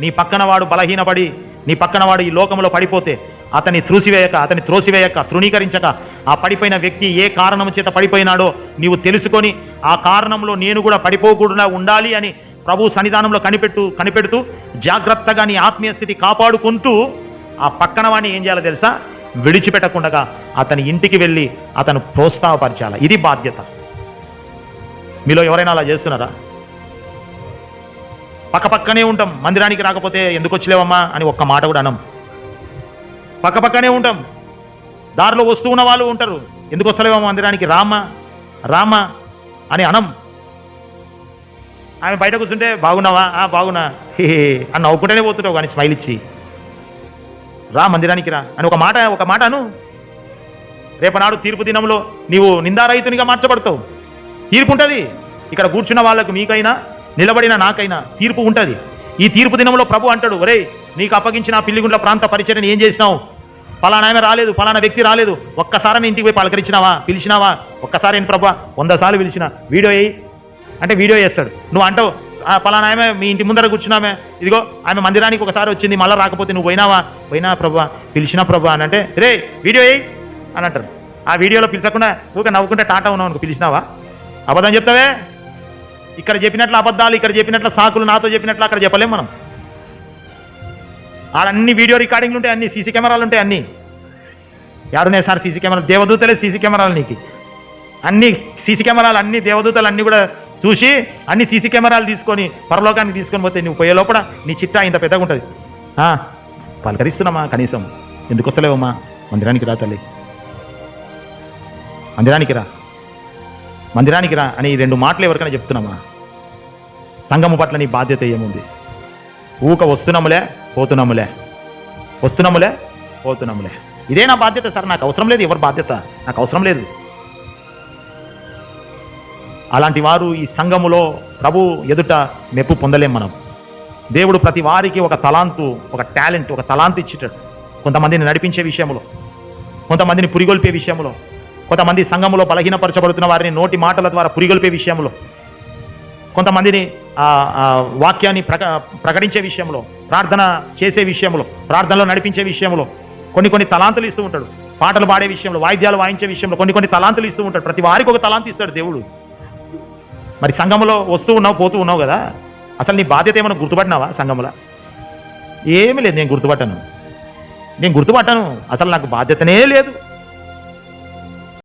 నీ పక్కన వాడు బలహీనపడి నీ పక్కన వాడు ఈ లోకంలో పడిపోతే అతన్ని త్రూసివేయక అతన్ని త్రోసివేయక తృణీకరించక ఆ పడిపోయిన వ్యక్తి ఏ కారణం చేత పడిపోయినాడో నీవు తెలుసుకొని ఆ కారణంలో నేను కూడా పడిపోకుండా ఉండాలి అని ప్రభు సన్నిధానంలో కనిపెట్టు కనిపెడుతూ జాగ్రత్తగా నీ ఆత్మీయ స్థితి కాపాడుకుంటూ ఆ పక్కన వాడిని ఏం చేయాలో తెలుసా? విడిచిపెట్టకుండా అతని ఇంటికి వెళ్ళి అతను ప్రోత్సాహపరచాలి. ఇది బాధ్యత. మీలో ఎవరైనా అలా చేస్తున్నారా? పక్కపక్కనే ఉంటాం. మందిరానికి రాకపోతే ఎందుకు వచ్చలేవమ్మా అని ఒక్క మాట కూడా అనం. పక్కపక్కనే ఉంటాం. దారిలో వస్తూ ఉన్న వాళ్ళు ఉంటారు. ఎందుకు వస్తలేవమ్మా మందిరానికి? రామా? రామా? అని అనం. ఆమె బయట కూర్చుంటే బాగున్నావా? ఆ బాగున్నా. హే అని నవ్వుకుంటేనే పోతుంటావు కానీ స్మైల్ ఇచ్చి. రా మందిరానికి రా. అని ఒక మాట ఒక మాట అను. రేపనాడు తీర్పు దినంలో నీవు నిందారహితునిగా మార్చబడతావు. తీర్పు ఉంటుంది. ఇక్కడ కూర్చున్న వాళ్ళకు మీకైనా నిలబడిన నాకైనా తీర్పు ఉంటుంది. ఈ తీర్పు దినంలో ప్రభు అంటాడు ఒరే నీకు అప్పగించిన ఆ పిల్లిగుండ్ల ప్రాంత పరిచయని ఏం చేసినావు? ఫలానా ఆమె రాలేదు ఫలానా వ్యక్తి రాలేదు. ఒక్కసారి ఇంటికి పోయి పలకరించినావా? పిలిచినావా? ఒక్కసారి ఏంటి ప్రభు? వంద సార్లు పిలిచిన. వీడియో వేయి అంటే వీడియో వేస్తాడు నువ్వు అంటావు "ఆ, ఫలానా ఆమె మీ ఇంటి ముందర కూర్చున్నామే. ఇదిగో ఆమె మందిరానికి ఒకసారి వచ్చింది మళ్ళీ రాకపోతే నువ్వు పోయినావా? పోయినా ప్రభు పిలిచినా ప్రభు అని అంటే రే వీడియో వేయి అని అంటారు ఆ వీడియోలో పిలిచకుండా ఊక నవ్వుకుంటే టాటా ఉన్నావు అనుకో పిలిచినావా? అబద్ధం చెప్తావే? ఇక్కడ చెప్పినట్లు అబద్ధాలు ఇక్కడ చెప్పినట్లు సాకులు నాతో చెప్పినట్లు అక్కడ చెప్పలేం మనం. ఆడ అన్ని వీడియో రికార్డింగ్లు ఉంటాయి అన్ని సీసీ కెమెరాలు ఉంటాయి అన్ని. ఎవరున్నాయి సార్ సీసీ కెమెరాలు? దేవదూతలే సీసీ కెమెరాలు నీకు. అన్ని సీసీ కెమెరాలు అన్ని దేవదూతలు అన్ని కూడా చూసి అన్ని సీసీ కెమెరాలు తీసుకొని పరలోకానికి తీసుకొని పోతే నువ్వు పోయే లోపల నీ చిట్టా ఇంత పెద్దగా ఉంటుంది. ఆ, పలకరిస్తున్నామా కనీసం? ఎందుకు వస్తలేవమ్మా? మందిరానికి రా తల్లి. మందిరానికి రా. మందిరానికి రా అని రెండు మాటలు ఎవరికైనా చెప్తున్నామా? సంఘము పట్ల నీ బాధ్యత ఏముంది? ఊక వస్తున్నాములే పోతున్నాములే. వస్తున్నాములే పోతున్నాములే. ఇదే నా బాధ్యత సార్ నాకు అవసరం లేదు ఎవరి బాధ్యత? నాకు అవసరం లేదు. అలాంటి వారు ఈ సంఘములో ప్రభు ఎదుట మెప్పు పొందలేం మనం. దేవుడు ప్రతి వారికి ఒక తలాంతు ఒక టాలెంట్ ఒక తలాంతు ఇచ్చేటాడు కొంతమందిని నడిపించే విషయంలో కొంతమందిని పురిగొల్పే విషయంలో కొంతమంది సంఘంలో బలహీనపరచబడుతున్న వారిని నోటి మాటల ద్వారా పురిగొల్పే విషయంలో కొంతమందిని ఆ, వాక్యాన్ని ప్రక ప్రకటించే విషయంలో ప్రార్థన చేసే విషయంలో ప్రార్థనలో నడిపించే విషయంలో కొన్ని కొన్ని తలాంతులు ఇస్తూ ఉంటాడు. పాటలు పాడే విషయంలో వాయిద్యాలు వాయించే విషయంలో కొన్ని కొన్ని తలాంతులు ఇస్తూ ఉంటాడు. ప్రతి వారికి ఒక తలాంతి ఇస్తాడు దేవుడు. మరి సంఘంలో వస్తూ ఉన్నావు పోతూ ఉన్నావు కదా? అసలు నీ బాధ్యత ఏమైనా గుర్తుపట్టినావా సంఘములో? ఏమీ లేదు నేను గుర్తుపట్టాను. నేను గుర్తుపట్టాను. అసలు నాకు బాధ్యతనే లేదు.